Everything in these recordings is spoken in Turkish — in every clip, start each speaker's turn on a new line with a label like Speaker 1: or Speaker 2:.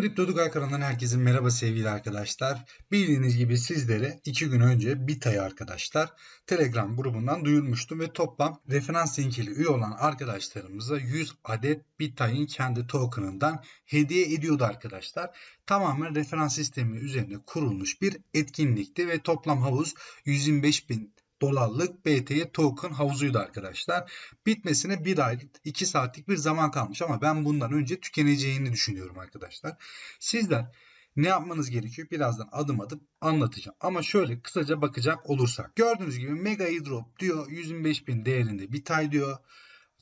Speaker 1: Kripto Dugay kanalından herkese merhaba sevgili arkadaşlar. Bildiğiniz gibi sizlere 2 gün önce Bitay arkadaşlar Telegram grubundan duyurmuştum ve toplam referans linkili üye olan arkadaşlarımıza 100 adet Bitay'ın kendi token'ından hediye ediyordu arkadaşlar. Tamamen referans sistemi üzerine kurulmuş bir etkinlikti ve toplam havuz 125 bin dolarlık BTC token havuzuydu arkadaşlar. Bitmesine 1 ay 2 saatlik bir zaman kalmış ama ben bundan önce tükeneceğini düşünüyorum arkadaşlar. Sizler ne yapmanız gerekiyor? Birazdan adım adım anlatacağım. Ama şöyle kısaca bakacak olursak. Gördüğünüz gibi Mega Airdrop diyor 125 bin değerinde bir tay diyor.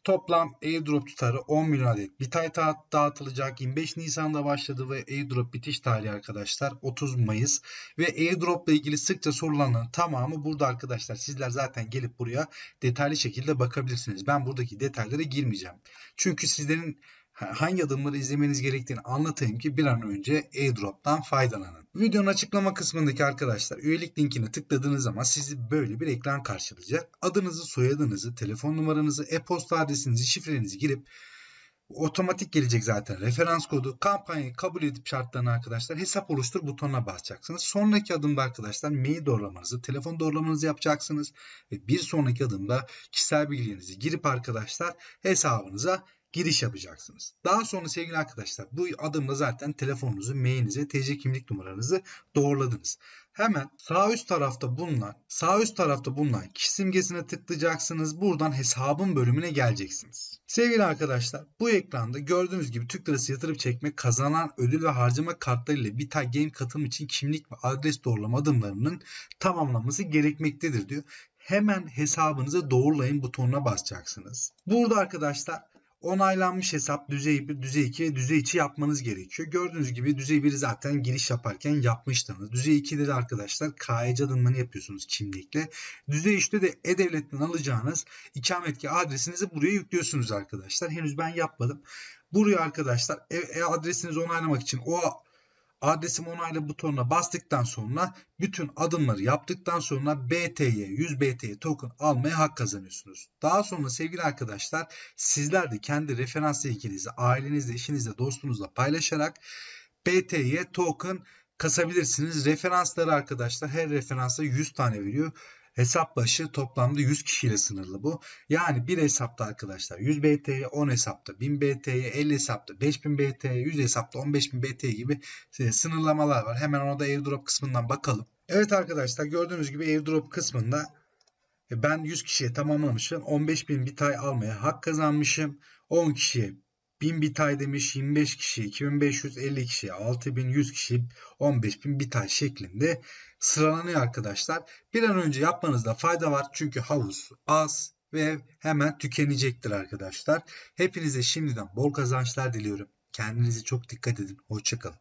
Speaker 1: Toplam airdrop tutarı 10 milyon adet Bitay dağıtılacak. 25 Nisan'da başladı ve airdrop bitiş tarihi arkadaşlar 30 Mayıs. Ve airdrop ile ilgili sıkça sorulanların tamamı burada arkadaşlar. Sizler zaten gelip buraya detaylı şekilde bakabilirsiniz. Ben buradaki detaylara girmeyeceğim. Çünkü sizlerin hangi adımları izlemeniz gerektiğini anlatayım ki bir an önce airdrop'tan faydalanın. Videonun açıklama kısmındaki arkadaşlar üyelik linkine tıkladığınız zaman sizi böyle bir ekran karşılayacak. Adınızı, soyadınızı, telefon numaranızı, e-posta adresinizi, şifrenizi girip otomatik gelecek zaten referans kodu. Kampanyayı kabul edip şartlarını arkadaşlar hesap oluştur butonuna basacaksınız. Sonraki adımda arkadaşlar mail doğrulamanızı, telefon doğrulamanızı yapacaksınız. Ve bir sonraki adımda kişisel bilgilerinizi girip arkadaşlar hesabınıza giriş yapacaksınız. Daha sonra sevgili arkadaşlar bu adımda zaten telefonunuzu, mailinizi, TC kimlik numaranızı doğruladınız. Hemen sağ üst tarafta bulunan, sağ üst tarafta bulunan kişi simgesine tıklayacaksınız. Buradan hesabın bölümüne geleceksiniz. Sevgili arkadaşlar bu ekranda gördüğünüz gibi Türk Lirası yatırıp çekme, kazanan ödül ve harcama kartlarıyla Bitay Game katılım için kimlik ve adres doğrulama adımlarının tamamlanması gerekmektedir diyor. Hemen hesabınızı doğrulayın butonuna basacaksınız. Burada arkadaşlar onaylanmış hesap düzey 1, düzey 2 ve düzey 3 yapmanız gerekiyor. Gördüğünüz gibi düzey 1'i zaten giriş yaparken yapmıştınız. Düzey 2'de de arkadaşlar KYC adımlarını yapıyorsunuz kimlikle. Düzey 3'te de E-Devlet'ten alacağınız ikametgah adresinizi buraya yüklüyorsunuz arkadaşlar. Henüz ben yapmadım. Buraya arkadaşlar e, e adresinizi onaylamak için o adresim onayla butonuna bastıktan sonra bütün adımları yaptıktan sonra BT'ye 100 BT'ye token almaya hak kazanıyorsunuz. Daha sonra sevgili arkadaşlar sizler de kendi referans ilginizi ailenizle, eşinizle, dostunuzla paylaşarak BT'ye token kasabilirsiniz. Referansları arkadaşlar her referansa 100 tane veriyor. Hesap başı toplamda 100 kişiyle sınırlı bu. Yani bir hesapta arkadaşlar 100 BT'ye, 10 hesapta 1000 BT'ye, 50 hesapta 5000 BT'ye, 100 hesapta 15000 BT gibi e, sınırlamalar var. Hemen ona da airdrop kısmından bakalım. Evet arkadaşlar gördüğünüz gibi airdrop kısmında e, ben 100 kişiye tamamlamışım. 15.000 bitay almaya hak kazanmışım. 10 kişiye 1000 bitay demiş 25 kişi 2550 kişi 6100 kişi 15000 bitay şeklinde sıralanıyor arkadaşlar. Bir an önce yapmanızda fayda var çünkü havuz az ve hemen tükenecektir arkadaşlar. Hepinize şimdiden bol kazançlar diliyorum. Kendinize çok dikkat edin. Hoşçakalın.